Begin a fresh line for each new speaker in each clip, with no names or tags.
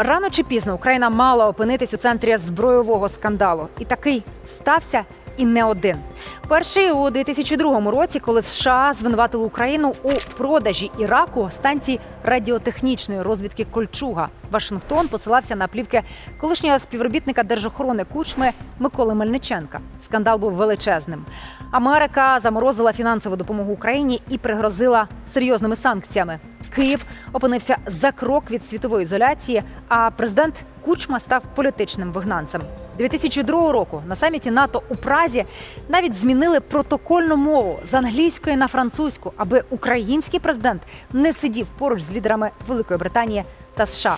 Рано чи пізно Україна мала опинитись у центрі збройового скандалу, і такий стався і не один. Перший у 2002 році, коли США звинуватили Україну у продажі Іраку станції радіотехнічної розвідки Кольчуга. Вашингтон посилався на плівки колишнього співробітника держохорони Кучми Миколи Мельниченка. Скандал був величезним. Америка заморозила фінансову допомогу Україні і пригрозила серйозними санкціями. Київ опинився за крок від світової ізоляції, а президент Кучма став політичним вигнанцем. 2002 року на саміті НАТО у Празі навіть змінили протокольну мову з англійської на французьку, аби український президент не сидів поруч з лідерами Великої Британії та США.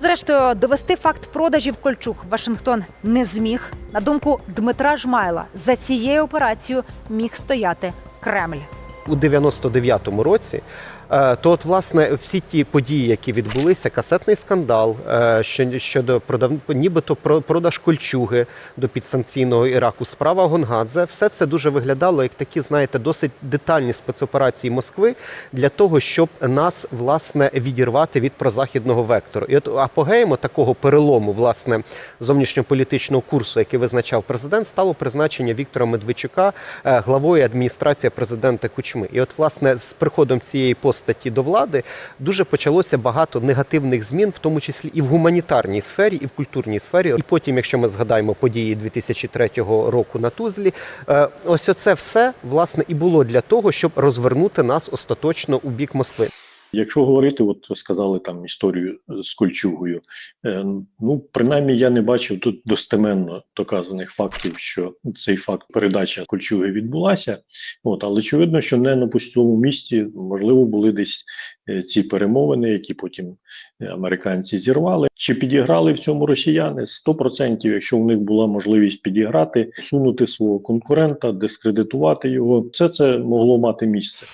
Зрештою, довести факт продажів Кольчуг Вашингтон не зміг. На думку Дмитра Жмайла, за цією операцією міг стояти Кремль.
у 99-му році, то от власне всі ті події, які відбулися, касетний скандал е, щодо продав, нібито про- продаж кольчуги до підсанкційного Іраку, справа Гонгадзе, все це дуже виглядало як такі, знаєте, досить детальні спецоперації Москви для того, щоб нас власне відірвати від прозахідного вектору. І от апогеєм такого перелому власне зовнішньополітичного курсу, який визначав президент, стало призначення Віктора Медведчука е, главою адміністрації президента Кучми. І от, власне, з приходом цієї постаті до влади дуже почалося багато негативних змін, в тому числі і в гуманітарній сфері, і в культурній сфері. І потім, якщо ми згадаємо події 2003 року на Тузлі, е, ось оце все власне і було для того, щоб розвернути нас остаточно у бік Москви.
Якщо говорити, от сказали там історію з Кольчугою, е, ну принаймні я не бачив тут достеменно доказаних фактів, що цей факт передача Кольчуги відбулася. От, але очевидно, що не на пустому місці, можливо, були десь е, ці перемовини, які потім е, американці зірвали. Чи підіграли в цьому росіяни? 100%, якщо в них була можливість підіграти, сунути свого конкурента, дискредитувати його, все це могло мати місце.